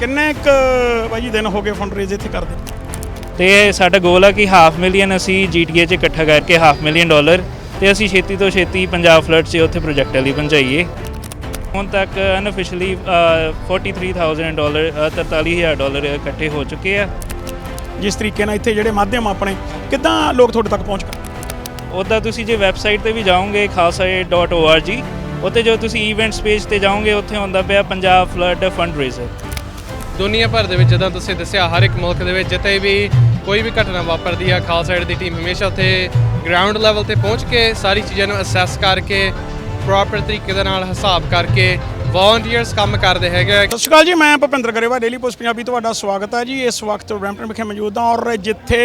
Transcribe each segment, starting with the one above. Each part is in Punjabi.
ਕਿੰਨੇ ਕ ਭਾਜੀ ਦਿਨ ਹੋ ਗਏ ਫੰਡਰੇਜ਼ ਇੱਥੇ ਕਰਦੇ? ਤੇ ਸਾਡਾ ਗੋਲ ਆ ਕਿ ਹਾਫ ਮਿਲੀਅਨ ਅਸੀਂ GTA 'ਚ ਇਕੱਠਾ ਕਰਕੇ ਹਾਫ ਮਿਲੀਅਨ ਡਾਲਰ ਤੇ ਅਸੀਂ ਛੇਤੀ ਤੋਂ ਛੇਤੀ ਪੰਜਾਬ ਫਲੱਡ 'ਚ ਉੱਥੇ ਪ੍ਰੋਜੈਕਟ ਲਈ ਪਹੁੰਚਾਈਏ। ਹੁਣ ਤੱਕ ਅਨਅਫੀਸ਼ੀਅਲੀ 43000 ਡਾਲਰ ਅ, 43000 ਡਾਲਰ ਇਕੱਠੇ ਹੋ ਚੁੱਕੇ ਆ। ਜਿਸ ਤਰੀਕੇ ਨਾਲ ਇੱਥੇ ਜਿਹੜੇ ਮਾਧਿਅਮ ਆਪਣੇ ਕਿੱਦਾਂ ਲੋਕ ਤੁਹਾਡੇ ਤੱਕ ਪਹੁੰਚ ਕਰ ਉੱਦਾਂ ਤੁਸੀਂ ਜੇ ਵੈਬਸਾਈਟ ਤੇ ਵੀ ਜਾਓਗੇ khalsa.org ਉੱਤੇ ਜੋ ਤੁਸੀਂ ਇਵੈਂਟਸ ਪੇਜ ਤੇ ਜਾਓਗੇ ਉੱਥੇ ਹੁੰਦਾ ਪਿਆ ਪੰਜਾਬ ਫਲੱਡ ਫੰਡਰੇਜ਼ਰ ਦੁਨੀਆ ਭਰ ਦੇ ਵਿੱਚ ਜਦੋਂ ਤੁਸੀਂ ਦੱਸਿਆ ਹਰ ਇੱਕ ਮੁਲਕ ਦੇ ਵਿੱਚ ਜਿੱਥੇ ਵੀ ਕੋਈ ਵੀ ਘਟਨਾ ਵਾਪਰਦੀ ਆ ਖਾਲਸਾ ਏਡ ਦੀ ਟੀਮ ਹਮੇਸ਼ਾ ਉੱਥੇ ਗਰਾਊਂਡ ਲੈਵਲ ਤੇ ਪਹੁੰਚ ਕੇ ਸਾਰੀ ਚੀਜ਼ਾਂ ਨੂੰ ਅਸੈਸ ਕਰਕੇ ਪ੍ਰੋਪਰ ਤਰੀਕੇ ਦੇ ਨਾਲ ਹਿਸਾਬ ਕਰਕੇ ਵਾਲੰਟੀਅਰਸ ਕੰਮ ਕਰਦੇ ਹੈਗੇ ਸਤਿ ਸ਼੍ਰੀ ਅਕਾਲ ਜੀ ਮੈਂ ਭੁਪਿੰਦਰ ਗਰੇਵਾ ਡੇਲੀ ਪੋਸਟ ਪੰਜਾਬੀ ਤੁਹਾਡਾ ਸਵਾਗਤ ਹੈ ਜੀ। ਇਸ ਵਕਤ ਬ੍ਰੈਂਪਟਨ ਵਿਖੇ ਮੌਜੂਦ ਹਾਂ ਔਰ ਜਿੱਥੇ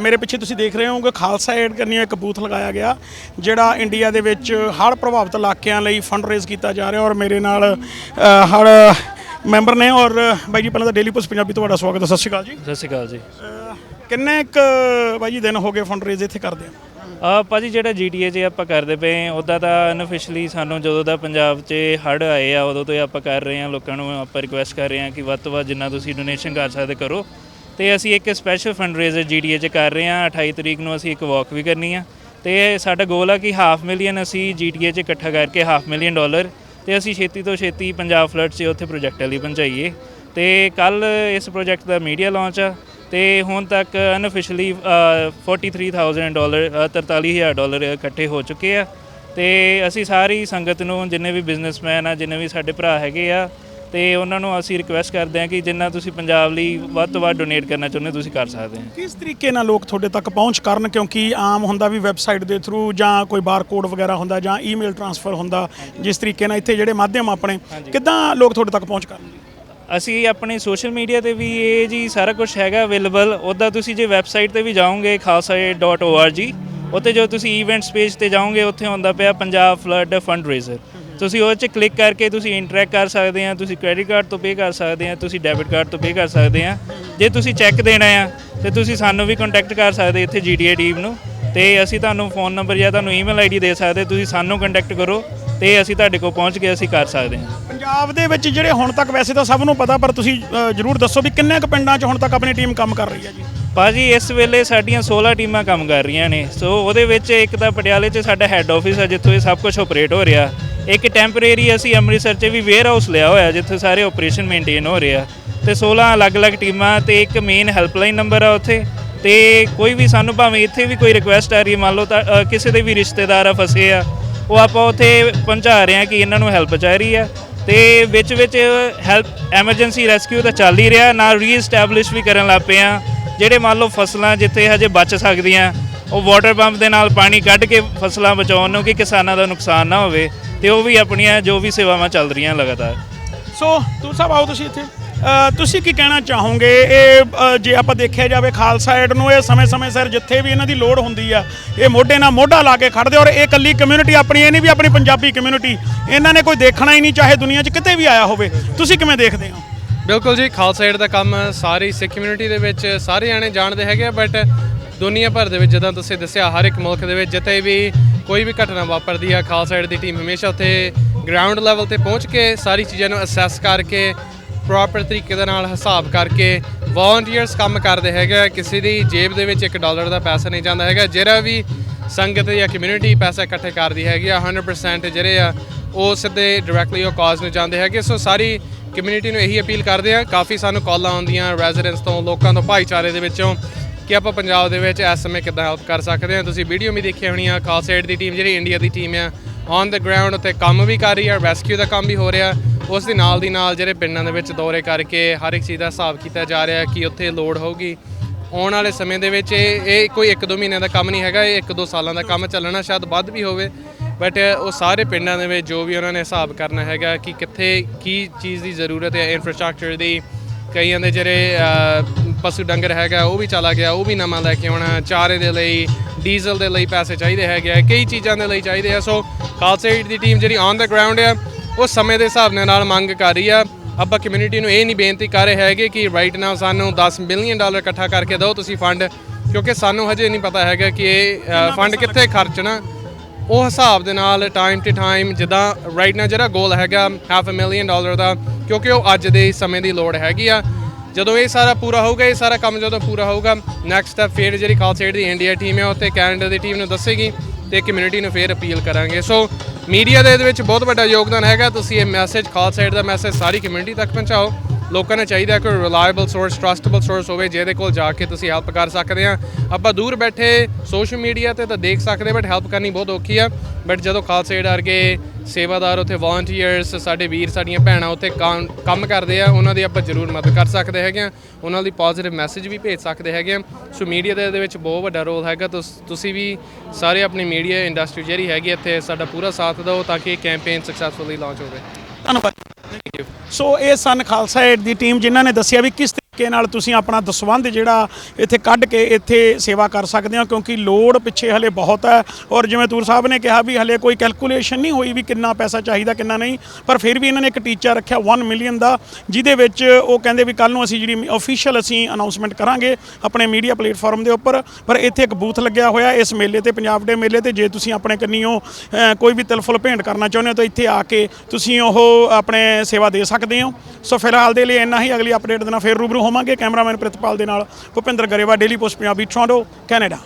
ਮੇਰੇ ਪਿੱਛੇ ਤੁਸੀਂ ਦੇਖ ਰਹੇ ਹੋਗੇ ਖਾਲਸਾ ਏਡ ਕਰਨੀ ਇੱਕ ਬੂਥ ਲਗਾਇਆ ਗਿਆ ਜਿਹੜਾ ਇੰਡੀਆ ਦੇ ਵਿੱਚ ਹੜ੍ਹ ਪ੍ਰਭਾਵਿਤ ਇਲਾਕਿਆਂ ਲਈ ਫੰਡ ਰੇਜ਼ ਕੀਤਾ ਜਾ ਰਿਹਾ ਔਰ ਮੇਰੇ ਨਾਲ ਅ, ਹੜ੍ਹ ਮੈਂਬਰ ਨੇ ਔਰ ਬਾਈ ਜੀ ਪਹਿਲਾਂ ਤਾਂ ਡੇਲੀ ਪੋਸਟ ਪੰਜਾਬੀ ਤੁਹਾਡਾ ਸਵਾਗਤ ਹੈ। ਸਤਿ ਸ਼੍ਰੀ ਅਕਾਲ ਜੀ। ਸਤਿ ਸ਼੍ਰੀ ਅਕਾਲ ਜੀ। ਕਿੰਨੇ ਕ ਬਾਈ ਜੀ ਦਿਨ ਹੋ ਗਏ ਫੰਡ ਰੇਜ਼ ਇੱਥੇ ਕਰਦੇ ਆ? ਆ ਭਾਜੀ ਜਿਹੜਾ GTA 'ਚ ਆਪਾਂ ਕਰਦੇ ਪਏ ਉਹਦਾ ਤਾਂ ਅਨਅਫੀਸ਼ੀਅਲੀ ਸਾਨੂੰ ਜਦੋਂ ਦਾ ਪੰਜਾਬ 'ਚ ਹੜ੍ਹ ਆਏ ਆ ਉਦੋਂ ਤੋਂ ਹੀ ਆਪਾਂ ਕਰ ਰਹੇ ਹਾਂ। ਲੋਕਾਂ ਨੂੰ ਆਪਾਂ ਰਿਕੁਐਸਟ ਕਰ ਰਹੇ ਹਾਂ ਕਿ ਵੱਧ ਤੋਂ ਵੱਧ ਜਿੰਨਾ ਤੁਸੀਂ ਡੋਨੇਸ਼ਨ ਕਰ ਸਕਦੇ ਕਰੋ। ਤੇ ਅਸੀਂ ਇੱਕ ਸਪੈਸ਼ਲ ਫੰਡਰੇਜ਼ਰ GTA 'ਚ ਕਰ ਰਹੇ ਹਾਂ। 28 ਤਰੀਕ ਨੂੰ ਅਸੀਂ ਇੱਕ ਵਾਕ ਵੀ ਕਰਨੀ ਆ। ਤੇ ਸਾਡਾ ਗੋਲ ਆ ਕਿ ਹਾਫ ਮਿਲੀਅਨ ਅਸੀਂ GTA 'ਚ ਇਕੱਠਾ ਕਰਕੇ ਹਾਫ ਮਿਲੀਅਨ ਡਾਲਰ ਤੇ ਅਸੀਂ ਛੇਤੀ ਤੋਂ ਛੇਤੀ ਪੰਜਾਬ ਫਲੱਡ 'ਚ ਉੱਥੇ ਪ੍ਰੋਜੈਕਟ ਲਈ ਪਹੁੰਚਾਈਏ ਤੇ ਕੱਲ ਇਸ ਪ੍ਰੋਜੈਕਟ ਦਾ ਮੀਡੀਆ ਲਾਂਚ ਆ ਤੇ ਹੁਣ ਤੱਕ ਅਨਅਫੀਸ਼ੀਅਲੀ 43000 ਡਾਲਰ ਅ, 43000 ਡਾਲਰ ਇਕੱਠੇ ਹੋ ਚੁੱਕੇ ਆ। ਤੇ ਅਸੀਂ ਸਾਰੀ ਸੰਗਤ ਨੂੰ ਜਿੰਨੇ ਵੀ ਬਿਜ਼ਨਸਮੈਨ ਆ ਜਿੰਨੇ ਵੀ ਸਾਡੇ ਭਰਾ ਹੈਗੇ ਆ ਤੇ ਉਹਨਾਂ ਨੂੰ ਅਸੀਂ ਰਿਕੁਐਸਟ ਕਰਦੇ ਹਾਂ ਕਿ ਜਿੰਨਾ ਤੁਸੀਂ ਪੰਜਾਬ ਲਈ ਵੱਧ ਤੋਂ ਵੱਧ ਡੋਨੇਟ ਕਰਨਾ ਚਾਹੁੰਦੇ ਹੋ ਤੁਸੀਂ ਕਰ ਸਕਦੇ ਹੋ। ਕਿਸ ਤਰੀਕੇ ਨਾਲ ਲੋਕ ਤੁਹਾਡੇ ਤੱਕ ਪਹੁੰਚ ਕਰਨ? ਕਿਉਂਕਿ ਆਮ ਹੁੰਦਾ ਵੀ ਵੈਬਸਾਈਟ ਦੇ ਥਰੂ ਜਾਂ ਕੋਈ ਬਾਰਕੋਡ ਵਗੈਰਾ ਹੁੰਦਾ ਜਾਂ ਈਮੇਲ ਟ੍ਰਾਂਸਫਰ ਹੁੰਦਾ ਜਿਸ ਤਰੀਕੇ ਨਾਲ ਇੱਥੇ ਜਿਹੜੇ ਮਾਧਿਅਮ ਆਪਣੇ ਕਿੱਦਾਂ ਲੋਕ ਤੁਹਾਡੇ ਤੱਕ ਪਹੁੰਚ ਕਰਨ? ਅਸੀਂ ਆਪਣੇ ਸੋਸ਼ਲ ਮੀਡੀਆ ਤੇ ਵੀ ਇਹ ਜੀ ਸਾਰਾ ਕੁਝ ਹੈਗਾ ਅਵੇਲੇਬਲ ਉਹਦਾ ਤੁਸੀਂ ਜੇ ਵੈਬਸਾਈਟ ਤੇ ਵੀ ਜਾਓਗੇ khalsa.org ਉੱਤੇ ਜੋ ਤੁਸੀਂ ਇਵੈਂਟਸ ਪੇਜ ਤੇ ਜਾਓਗੇ ਉੱਥੇ ਹੁੰਦਾ ਪਿਆ ਪੰਜਾਬ ਫਲੱਡ ਫੰਡਰੇਜ਼ਰ ਤੁਸੀਂ ਉਹ 'ਚ ਕਲਿੱਕ ਕਰਕੇ ਤੁਸੀਂ ਇੰਟਰੈਕਟ ਕਰ ਸਕਦੇ ਆ ਤੁਸੀਂ ਕ੍ਰੈਡਿਟ ਕਾਰਡ ਤੋਂ ਪੇ ਕਰ ਸਕਦੇ ਆ ਤੁਸੀਂ ਡੈਬਿਟ ਕਾਰਡ ਤੋਂ ਪੇ ਕਰ ਸਕਦੇ ਆ। ਜੇ ਤੁਸੀਂ ਚੈੱਕ ਦੇਣਾ ਆ ਤੇ ਤੁਸੀਂ ਸਾਨੂੰ ਵੀ ਕੰਟੈਕਟ ਕਰ ਸਕਦੇ ਇੱਥੇ ਜੀਡੀਏ ਟੀਮ ਨੂੰ। ਤੇ ਅਸੀਂ ਤੁਹਾਨੂੰ ਫੋਨ ਨੰਬਰ ਜਾਂ ਤੁਹਾਨੂੰ ਈਮੇਲ ਆਈਡੀ ਦੇ ਸਕਦੇ ਤੁਸੀਂ ਸਾਨੂੰ ਕੰਟੈਕਟ ਕਰੋ ਤੇ ਅਸੀਂ ਤੁਹਾਡੇ ਕੋਲ ਪਹੁੰਚ ਕੇ ਅਸੀਂ ਕਰ ਸਕਦੇ ਹਾਂ ਪੰਜਾਬ ਦੇ ਵਿੱਚ ਜਿਹੜੇ ਹੁਣ ਤੱਕ ਵੈਸੇ ਤਾਂ ਸਭ ਨੂੰ ਪਤਾ ਪਰ ਤੁਸੀਂ ਅ, ਜਰੂਰ ਦੱਸੋ ਵੀ ਕਿੰਨੇ ਕੁ ਪਿੰਡਾਂ 'ਚ ਹੁਣ ਤੱਕ ਆਪਣੀ ਟੀਮ ਕੰਮ ਕਰ ਰਹੀ ਹੈ ਜੀ? ਭਾਜੀ ਇਸ ਵੇਲੇ ਸਾਡੀਆਂ 16 ਟੀਮਾਂ ਕੰਮ ਕਰ ਰਹੀਆਂ ਨੇ। ਸੋ ਉਹਦੇ ਵਿੱਚ ਇੱਕ ਤਾਂ ਪਟਿਆਲੇ 'ਚ ਸਾਡਾ ਹੈੱਡ ਆਫਿਸ ਹੈ ਜਿੱਥੋਂ ਇਹ ਸਭ ਕੁਝ ਆਪਰੇਟ ਹੋ ਰਿਹਾ। ਇੱਕ ਟੈਂਪਰੇਰੀ ਅਸੀਂ ਅੰਮ੍ਰਿਤਸਰ 'ਚ ਵੀ ਵੇਅਰ ਹਾਊਸ ਲਿਆ ਹੋਇਆ ਜਿੱਥੇ ਸਾਰੇ ਆਪਰੇਸ਼ਨ ਮੇਨਟੇਨ ਹੋ ਰਹੇ ਆ। ਤੇ 16 ਅਲੱਗ-ਅਲੱਗ ਟੀਮਾਂ ਤੇ ਇੱਕ ਮੇਨ ਹੈਲਪਲਾਈਨ ਨੰਬਰ ਆ ਉੱਥੇ। ਤੇ ਕੋਈ ਵੀ ਸਾਨੂੰ ਭਾਵੇਂ ਇੱਥੇ ਵੀ ਕੋਈ ਰਿਕੁਐਸਟ ਆ ਰਹੀ ਹੈ, ਮੰਨ ਲਓ ਤਾਂ ਅ, ਕਿਸੇ ਦੇ ਵੀ ਰਿਸ਼ਤੇਦਾਰ ਆ ਫਸੇ ਆ ਉਹ ਆਪਾਂ ਉੱਥੇ ਪਹੁੰਚਾ ਰਹੇ ਹਾਂ ਕਿ ਇਹਨਾਂ ਨੂੰ ਹੈਲਪ ਚਾਹ ਰਹੀ ਆ। ਤੇ ਵਿੱਚ ਵਿੱਚ ਹੈਲਪ ਐਮਰਜੈਂਸੀ ਰੈਸਕਿਊ ਤਾਂ ਚੱਲ ਹੀ ਰਿਹਾ ਨਾਲ ਰੀਐਸਟੈਬਲਿਸ਼ ਵੀ ਕਰਨ ਲੱਗ ਪਏ ਆ। ਜਿਹੜੇ ਮੰਨ ਲਓ ਫਸਲਾਂ ਜਿੱਥੇ ਹਜੇ ਬਚ ਸਕਦੀਆਂ ਉਹ ਵਾਟਰ ਪੰਪ ਦੇ ਨਾਲ ਪਾਣੀ ਕੱਢ ਕੇ ਫਸਲਾਂ ਬਚਾਉਣ ਨੂੰ ਕਿ ਕਿਸਾਨਾਂ ਦਾ ਨੁਕਸਾਨ ਨਾ ਹੋਵੇ ਤੇ ਉਹ ਵੀ ਆਪਣੀਆਂ ਜੋ ਵੀ ਸੇਵਾਵਾਂ ਚੱਲ ਰਹੀਆਂ ਲਗਾਤਾਰ। ਸੋ ਤੂੰ ਸਭ ਆਓ ਤੁਸੀਂ ਇੱਥੇ। ਤੁਸੀਂ ਕੀ ਕਹਿਣਾ ਚਾਹੋਗੇ? ਇਹ ਜੇ ਆਪਾਂ ਦੇਖਿਆ ਜਾਵੇ ਖਾਲਸਾ ਏਡ ਨੂੰ ਇਹ ਸਮੇਂ-ਸਮੇਂ ਸਿਰ ਜਿੱਥੇ ਵੀ ਇਹਨਾਂ ਦੀ ਲੋੜ ਹੁੰਦੀ ਆ ਇਹ ਮੋਢੇ ਨਾਲ ਮੋਢਾ ਲਾ ਕੇ ਖੜਦੇ ਔਰ ਇਹ ਇਕੱਲੀ ਕਮਿਊਨਿਟੀ ਆਪਣੀ ਇਹ ਨਹੀਂ ਵੀ ਆਪਣੀ ਪੰਜਾਬੀ ਕਮਿਊਨਿਟੀ ਇਹਨਾਂ ਨੇ ਕੋਈ ਦੇਖਣਾ ਹੀ ਨਹੀਂ ਚਾਹੇ ਦੁਨੀਆ 'ਚ ਕਿਤੇ ਵੀ ਆਇਆ ਹੋਵੇ। ਤੁਸੀਂ ਕਿਵੇਂ ਦੇਖਦੇ ਹੋ? ਬਿਲਕੁਲ ਜੀ ਖਾਲਸਾ ਏਡ ਦਾ ਕੰਮ ਸਾਰੀ ਸਿੱਖ ਕਮਿਊਨਿਟੀ ਦੇ ਵਿੱਚ ਸਾਰੇ ਜਾਣੇ ਜਾਣਦੇ ਹੈਗੇ ਬਟ ਦੁਨੀਆ ਭਰ ਦੇ ਵਿੱਚ ਜਦੋਂ ਤੁਸੀਂ ਦੱਸਿਆ, ਹਰ ਇੱਕ ਮੁਲਕ ਦੇ ਵਿੱਚ ਜਿੱਥੇ ਵੀ ਕੋਈ ਵੀ ਘਟਨਾ ਵਾਪਰਦੀ ਆ, ਖਾਲਸਾ ਏਡ ਦੀ ਟੀਮ ਹਮੇਸ਼ਾ ਉੱਥੇ ਗਰਾਊਂਡ ਲੈਵਲ ਤੇ ਪਹੁੰਚ ਕੇ ਸਾਰੀ ਚੀਜ਼ਾਂ ਨੂੰ ਅਸੈਸ ਕਰਕੇ ਪ੍ਰੋਪਰ ਤਰੀਕੇ ਦੇ ਨਾਲ ਹਿਸਾਬ ਕਰਕੇ ਵਾਲੰਟੀਅਰਸ ਕੰਮ ਕਰਦੇ ਹੈਗੇ ਆ। ਕਿਸੇ ਦੀ ਜੇਬ ਦੇ ਵਿੱਚ 1 ਡਾਲਰ ਦਾ ਪੈਸਾ ਨਹੀਂ ਜਾਂਦਾ ਹੈਗਾ। ਜਿਹੜਾ ਵੀ ਸੰਗਤ ਜਾਂ ਕਮਿਊਨਿਟੀ ਪੈਸਾ ਇਕੱਠੇ ਕਰਦੀ ਹੈਗੀ ਆ 100% ਜਿਹੜੇ ਆ, ਉਹ ਸਿੱਧੇ ਡਾਇਰੈਕਟਲੀ ਉਹ ਕਾਜ਼ ਨੂੰ ਜਾਂਦੇ ਹੈਗੇ। ਸੋ ਸਾਰੀ ਕਮਿਊਨਿਟੀ ਨੂੰ ਇਹੀ ਅਪੀਲ ਕਰਦੇ ਆ। ਕਾਫੀ ਸਾਨੂੰ ਕਾਲਾਂ ਆਉਂਦੀਆਂ ਰੈਜ਼ੀਡੈਂਟਸ ਤੋਂ, ਲੋਕਾਂ ਤੋਂ, ਭਾਈਚਾਰੇ ਦੇ ਵਿੱਚੋਂ। ਕਿ ਆਪਾਂ ਪੰਜਾਬ ਦੇ ਵਿੱਚ ਇਸ ਸਮੇਂ ਕਿੱਦਾਂ ਹੈਲਪ ਕਰ ਸਕਦੇ ਹਾਂ? ਤੁਸੀਂ ਵੀਡੀਓ ਵੀ ਦੇਖੀ ਹੋਣੀ ਆ ਖਾਲਸਾ ਏਡ ਦੀ ਟੀਮ ਜਿਹੜੀ ਇੰਡੀਆ ਦੀ ਟੀਮ ਆ ਔਨ ਦ ਗਰਾਊਂਡ ਉੱਤੇ ਕੰਮ ਵੀ ਕਰ ਰਹੀ ਆ ਰੈਸਕਿਊ ਦਾ ਕੰਮ ਵੀ ਹੋ ਰਿਹਾ। ਉਸ ਦੇ ਨਾਲ ਦੀ ਨਾਲ ਜਿਹੜੇ ਪਿੰਡਾਂ ਦੇ ਵਿੱਚ ਦੌਰੇ ਕਰਕੇ ਹਰ ਇੱਕ ਚੀਜ਼ ਦਾ ਹਿਸਾਬ ਕੀਤਾ ਜਾ ਰਿਹਾ ਕਿ ਉੱਥੇ ਲੋੜ ਹੋਊਗੀ। ਆਉਣ ਵਾਲੇ ਸਮੇਂ ਦੇ ਵਿੱਚ ਇਹ ਇਹ ਕੋਈ 1-2 ਮਹੀਨਿਆਂ ਦਾ ਕੰਮ ਨਹੀਂ ਹੈਗਾ, ਇਹ 1-2 ਸਾਲਾਂ ਦਾ ਕੰਮ ਚੱਲਣਾ ਸ਼ਾਇਦ ਵੱਧ ਵੀ ਹੋਵੇ। ਬਟ ਉਹ ਸਾਰੇ ਪਿੰਡਾਂ ਦੇ ਵਿੱਚ ਜੋ ਵੀ ਉਹਨਾਂ ਨੇ ਹਿਸਾਬ ਕਰਨਾ ਹੈਗਾ ਕਿ ਕਿੱਥੇ ਕੀ ਚੀਜ਼ ਦੀ ਜ਼ਰੂਰਤ ਹੈ ਇਨਫਰਾਸਟ੍ਰਕਚਰ ਦੀ, ਕਈਆਂ ਦੇ ਜਿਹੜੇ ਪਸ਼ੂ ਡੰਗਰ ਹੈਗਾ ਉਹ ਵੀ ਚਲਾ ਗਿਆ ਉਹ ਵੀ ਨਵਾਂ ਲੈ ਕੇ ਆਉਣਾ ਚਾਰੇ ਦੇ ਲਈ ਡੀਜ਼ਲ ਦੇ ਲਈ ਪੈਸੇ ਚਾਹੀਦੇ ਹੈਗੇ ਆ ਕਈ ਚੀਜ਼ਾਂ ਦੇ ਲਈ ਚਾਹੀਦੇ ਆ। ਸੋ ਖਾਲਸਾ ਏਡ ਦੀ ਟੀਮ ਜਿਹੜੀ ਔਨ ਦਾ ਗਰਾਊਂਡ ਆ ਉਹ ਸਮੇਂ ਦੇ ਹਿਸਾਬ ਨਾਲ ਮੰਗ ਕਰ ਰਹੀ ਆ। ਆਪਾਂ ਕਮਿਊਨਿਟੀ ਨੂੰ ਇਹ ਨਹੀਂ ਬੇਨਤੀ ਕਰ ਰਹੇ ਹੈਗੇ ਕਿ ਰਾਈਟ ਨਾਓ ਸਾਨੂੰ 10 ਮਿਲੀਅਨ ਡਾਲਰ ਇਕੱਠਾ ਕਰਕੇ ਦਿਓ ਤੁਸੀਂ ਫੰਡ ਕਿਉਂਕਿ ਸਾਨੂੰ ਹਜੇ ਨਹੀਂ ਪਤਾ ਹੈਗਾ ਕਿ ਇਹ ਫੰਡ ਕਿੱਥੇ ਖਰਚਣਾ ਉਹ ਹਿਸਾਬ ਦੇ ਨਾਲ ਟਾਈਮ ਟੂ ਟਾਈਮ ਜਿੱਦਾਂ ਰਾਈਟ now ਜਿਹੜਾ ਗੋਲ ਹੈਗਾ ਹਾਫ ਅ ਮਿਲੀਅਨ ਡਾਲਰ ਦਾ ਕਿਉਂਕਿ ਉਹ ਅੱਜ ਦੇ ਸਮੇਂ ਦੀ ਲੋੜ ਹੈਗੀ ਆ। ਜਦੋਂ ਇਹ ਸਾਰਾ ਪੂਰਾ ਹੋਊਗਾ, ਇਹ ਸਾਰਾ ਕੰਮ ਜਦੋਂ ਪੂਰਾ ਹੋਊਗਾ ਨੈਕਸਟ ਸਟੈਪ ਫਿਰ ਜਿਹੜੀ ਖਾਲਸਾ ਦੀ ਇੰਡੀਆ ਟੀਮ ਹੈ ਉੱਥੇ ਕੈਨੇਡਾ ਦੀ ਟੀਮ ਨੂੰ ਦੱਸੇਗੀ ਤੇ ਕਮਿਊਨਿਟੀ ਨੂੰ ਫਿਰ ਅਪੀਲ ਕਰਾਂਗੇ। ਸੋ ਮੀਡੀਆ ਦੇ ਇਹਦੇ ਵਿੱਚ ਬਹੁਤ ਵੱਡਾ ਯੋਗਦਾਨ ਹੈਗਾ, ਤੁਸੀਂ ਇਹ ਮੈਸੇਜ ਖਾਲਸਾ ਦਾ ਮੈਸੇਜ ਸਾਰੀ ਕਮਿਊਨਿਟੀ ਤੱਕ ਪਹੁੰਚਾਓ। ਲੋਕਾਂ ਨੂੰ ਚਾਹੀਦਾ ਕਿ ਰਿਲਾਇਬਲ ਸੋਰਸ ਟਰਸਟੇਬਲ ਸੋਰਸ ਹੋਵੇ, ਜਿਹਦੇ ਕੋਲ ਜਾ ਕੇ ਤੁਸੀਂ ਹੈਲਪ ਕਰ ਸਕਦੇ ਆ। ਆਪਾਂ ਦੂਰ ਬੈਠੇ ਸੋਸ਼ਲ ਮੀਡੀਆ ਤੇ ਤਾਂ ਦੇਖ ਸਕਦੇ ਬਟ ਹੈਲਪ ਕਰਨੀ ਬਹੁਤ ਔਖੀ ਆ। ਬਟ ਜਦੋਂ ਖਾਲਸਾ ਏਡ ਵਰਗੇ ਸੇਵਾਦਾਰ ਉੱਥੇ ਵਾਲੰਟੀਅਰਸ ਸਾਡੇ ਵੀਰ, ਸਾਡੀਆਂ ਭੈਣਾਂ ਉੱਥੇ ਕੰਮ ਕੰਮ ਕਰਦੇ ਆ, ਉਹਨਾਂ ਦੀ ਆਪਾਂ ਜ਼ਰੂਰ ਮਦਦ ਕਰ ਸਕਦੇ ਹੈਗੇ ਆ। ਉਹਨਾਂ ਦੀ ਪੋਜ਼ਿਟਿਵ ਮੈਸੇਜ ਵੀ ਭੇਜ ਸਕਦੇ ਹੈਗੇ ਆ। ਸੋ ਮੀਡੀਆ ਦੇ ਇਹਦੇ ਵਿੱਚ ਬਹੁਤ ਵੱਡਾ ਰੋਲ ਹੈਗਾ। ਤੁਸੀਂ ਵੀ ਸਾਰੇ ਆਪਣੀ ਮੀਡੀਆ ਇੰਡਸਟਰੀ ਜਿਹੜੀ ਹੈਗੀ ਇੱਥੇ ਸਾਡਾ ਪੂਰਾ ਸਾਥ ਦਿਓ ਤਾਂ ਕਿ ਇਹ ਕੈਂਪੇਨ ਸਕਸੈਸਫੁਲੀ ਲਾਂਚ ਹੋਵੇ। ਧੰਨਵਾਦ। ਸੋ ਇਹ ਸਨ ਖਾਲਸਾ ਏਡ ਦੀ ਟੀਮ ਜਿਨ੍ਹਾਂ ਨੇ ਦੱਸਿਆ ਵੀ ਕਿਸ ਤਰੀਕੇ ਨਾਲ ਤੁਸੀਂ ਆਪਣਾ ਦਸਵੰਧ ਜਿਹੜਾ ਇੱਥੇ ਕੱਢ ਕੇ ਇੱਥੇ ਸੇਵਾ ਕਰ ਸਕਦੇ ਹੋ, ਕਿਉਂਕਿ ਲੋੜ ਪਿੱਛੇ ਹਲੇ ਬਹੁਤ ਹੈ। ਔਰ ਜਿਵੇਂ ਤੂਰ ਸਾਹਿਬ ਨੇ ਕਿਹਾ ਵੀ ਹਲੇ ਕੋਈ ਕੈਲਕੂਲੇਸ਼ਨ ਨਹੀਂ ਹੋਈ ਵੀ ਕਿੰਨਾ ਪੈਸਾ ਚਾਹੀਦਾ, ਕਿੰਨਾ ਨਹੀਂ, ਪਰ ਫਿਰ ਵੀ ਇਹਨਾਂ ਨੇ ਇੱਕ ਟੀਚਾ ਰੱਖਿਆ 1 ਮਿਲੀਅਨ ਦਾ, ਜਿਹਦੇ ਵਿੱਚ ਉਹ ਕਹਿੰਦੇ ਵੀ ਕੱਲ ਨੂੰ ਅਸੀਂ ਜਿਹੜੀ ਅਫੀਸ਼ੀਅਲ ਅਸੀਂ ਅਨਾਉਂਸਮੈਂਟ ਕਰਾਂਗੇ ਆਪਣੇ ਮੀਡੀਆ ਪਲੇਟਫਾਰਮ ਦੇ ਉੱਪਰ। ਪਰ ਇੱਥੇ ਇੱਕ ਬੂਥ ਲੱਗਿਆ ਹੋਇਆ ਇਸ ਮੇਲੇ ਤੇ, ਪੰਜਾਬ ਦੇ ਮੇਲੇ ਤੇ, ਜੇ ਤੁਸੀਂ ਆਪਣੇ ਕੰਨੀਓ ਕੋਈ ਵੀ ਤਿਲਫੁਲ ਭੇਂਟ ਕਰਨਾ ਚਾਹੁੰਦੇ ਹੋ ਤਾਂ ਇੱਥੇ ਆ ਕੇ ਤੁਸੀਂ ਉਹ ਆਪਣੇ ਸੇਵਾ ਦੇ ਸਕਦੇ ਹੋ। ਸੋ ਫਿਲਹਾਲ ਦੇ ਲਈ ਇੰਨਾ ਹੀ, ਅਗਲੀ ਅਪਡੇਟ ਦੇ ਨਾਲ ਫਿਰ ਰੂਬਰੂ ਹੋਵਾਂਗੇ ਕੈਮਰਾਮੈਨ ਪ੍ਰਿਤਪਾਲ ਦੇ ਨਾਲ Bhupinder Grewal daily post Punjabi Toronto Canada